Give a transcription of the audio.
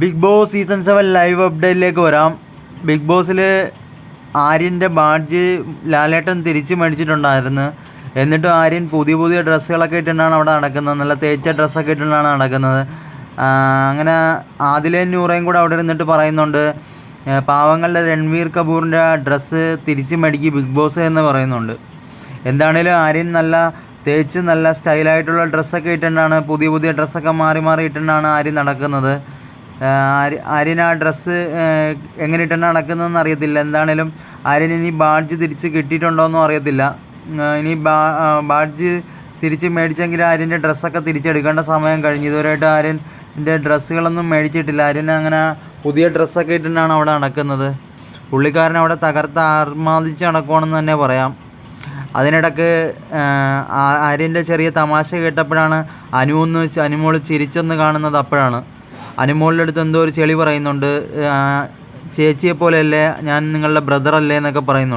Big boss season seven live അപ്ഡേറ്റിലേക്ക് വരാം. Big ബോസിൽ ആര്യന്റെ badge ലാലേട്ടൻ തിരിച്ച് മേടിച്ചിട്ടുണ്ടായിരുന്നു. എന്നിട്ടും ആര്യൻ പുതിയ പുതിയ ഡ്രസ്സുകളൊക്കെ ഇട്ടിട്ടാണ് അവിടെ നടക്കുന്നത്. നല്ല തേച്ച ഡ്രസ്സൊക്കെ ഇട്ടിട്ടാണ് നടക്കുന്നത്. അങ്ങനെ ആദിലേ നൂറയും കൂടെ അവിടെ ഇരുന്നിട്ട് പറയുന്നുണ്ട്. പാവങ്ങളുടെ രൺവീർ കപൂറിന്റെ ഡ്രസ്സ് തിരിച്ച് മേടിക്കി ബിഗ് ബോസ് എന്ന് പറയുന്നുണ്ട്. എന്താണേലും ആര്യൻ നല്ല തേച്ച് നല്ല സ്റ്റൈലായിട്ടുള്ള ഡ്രസ്സൊക്കെ ഇട്ടിട്ടാണ് പുതിയ പുതിയ ഡ്രസ്സൊക്കെ മാറി മാറി ഇട്ടിട്ടാണ് ആര്യൻ നടക്കുന്നത്. ആ, ആര്യ- ആര്യൻ ആ ഡ്രസ്സ് എങ്ങനെ ഇട്ടാണ് നടക്കുന്നതെന്ന് അറിയത്തില്ല. എന്താണേലും ആര്യന് ഇനി ബാഡ്ജ് തിരിച്ച് കിട്ടിയിട്ടുണ്ടോയെന്നും അറിയത്തില്ല. ഇനി ബാ ബാഡ്ജ് തിരിച്ച് മേടിച്ചെങ്കിൽ ആര്യന്റെ ഡ്രസ്സൊക്കെ തിരിച്ചെടുക്കേണ്ട സമയം കഴിഞ്ഞു. ഇതുവരെയായിട്ട് ആര്യന്റെ ഡ്രസ്സുകളൊന്നും മേടിച്ചിട്ടില്ല. ആര്യൻ അങ്ങനെ പുതിയ ഡ്രസ്സൊക്കെ ഇട്ടിട്ടാണ് അവിടെ നടക്കുന്നത് പുള്ളിക്കാരൻ അവിടെ തകർത്ത് ആർമാദിച്ച് നടക്കുവാണെന്ന് തന്നെ പറയാം. അതിനിടക്ക് ആര്യന്റെ ചെറിയ തമാശ കേട്ടപ്പോഴാണ് അനുവെന്ന് അനുമോൾ ചിരിച്ചെന്ന് കാണുന്നത് അപ്പോഴാണ്. അനുമോളുടെ അടുത്ത് എന്തോ ഒരു ചെളി പറയുന്നുണ്ട് ചേച്ചിയെ പോലെയല്ലേ ഞാൻ നിങ്ങളുടെ ബ്രദറല്ലേ എന്നൊക്കെ പറയുന്നുണ്ട്.